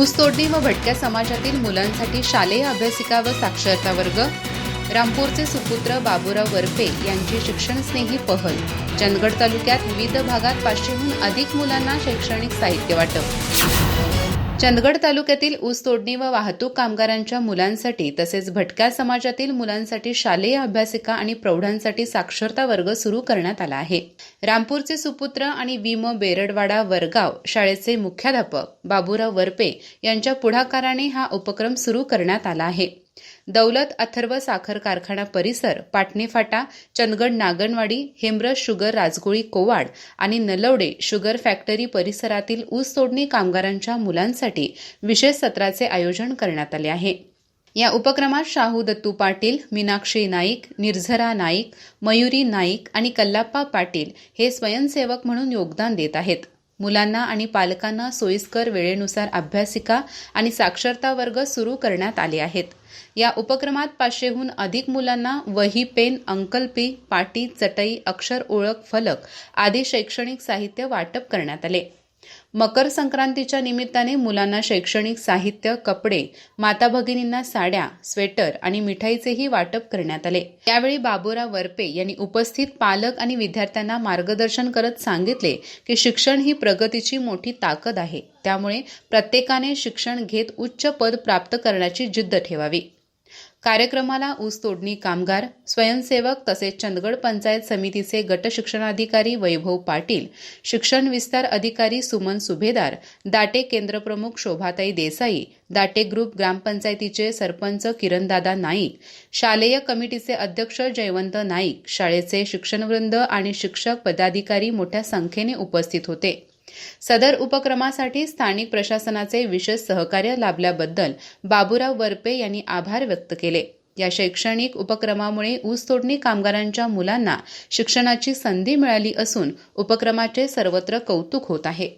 ऊसतोडणी व भटक्या समाजातील मुलांसाठी शालेय अभ्यासिका व साक्षरता वर्ग रामपूरचे सुपुत्र बाबूराव वरपे यांची शिक्षणस्नेही पहल. चंदगड तालुक्यात विविध भागात पाचशेहून अधिक मुलांना शैक्षणिक साहित्य वाटप. चंदगड तालुक्यातील ऊस तोडणी व वाहतूक कामगारांच्या मुलांसाठी तसेच भटक्या समाजातील मुलांसाठी शालेय अभ्यासिका आणि प्रौढांसाठी साक्षरता वर्ग सुरू करण्यात आला आहे. रामपूरचे सुपुत्र आणि विम बेरडवाडा वरगाव शाळेचे मुख्याध्यापक बाबूराव वरपे यांच्या पुढाकाराने हा उपक्रम सुरू करण्यात आला आहे. दौलत अथर्व साखर कारखाना परिसर पाटणेफाटा चंदगड नागणवाडी हेमरस शुगर राजगोळी कोवाड आणि नलवडे शुगर फॅक्टरी परिसरातील ऊस तोडणी कामगारांच्या मुलांसाठी विशेष सत्राचे आयोजन करण्यात आले आहे. या उपक्रमात शाहू दत्तू पाटील मीनाक्षी नाईक निर्झरा नाईक मयुरी नाईक आणि कल्लाप्पा पाटील हे स्वयंसेवक म्हणून योगदान देत आहेत. मुलांना आणि पालकांना सोयीस्कर वेळेनुसार अभ्यासिका आणि साक्षरता वर्ग सुरू करण्यात आले आहेत. या उपक्रमात पाचशेहून अधिक मुलांना वही पेन अंकलपी पाटी चटई अक्षर ओळख फलक आदी शैक्षणिक साहित्य वाटप करण्यात आले. मकर संक्रांतीच्या निमित्ताने मुलांना शैक्षणिक साहित्य कपडे माता भगिनींना साड्या स्वेटर आणि मिठाईचेही वाटप करण्यात आले. यावेळी बाबूराव वरपे यांनी उपस्थित पालक आणि विद्यार्थ्यांना मार्गदर्शन करत सांगितले की शिक्षण ही प्रगतीची मोठी ताकद आहे. त्यामुळे प्रत्येकाने शिक्षण घेत उच्च पद प्राप्त करण्याची जिद्द ठेवावी. कार्यक्रमाला ऊसतोडणी कामगार स्वयंसेवक तसेच चंदगड पंचायत समितीचे गट शिक्षणाधिकारी वैभव पाटील शिक्षण विस्तार अधिकारी सुमन सुभेदार दाटे केंद्रप्रमुख शोभाताई देसाई दाटे ग्रुप ग्रामपंचायतीचे सरपंच किरणदादा नाईक शालेय कमिटीचे अध्यक्ष जयवंत नाईक शाळेचे शिक्षणवृंद आणि शिक्षक पदाधिकारी मोठ्या संख्येने उपस्थित होते. सदर उपक्रमासाठी स्थानिक प्रशासनाचे विशेष सहकार्य लाभल्याबद्दल बाबूराव वरपे यांनी आभार व्यक्त केले. या शैक्षणिक उपक्रमामुळे ऊस तोडणी कामगारांच्या मुलांना शिक्षणाची संधी मिळाली असून उपक्रमाचे सर्वत्र कौतुक होत आहे.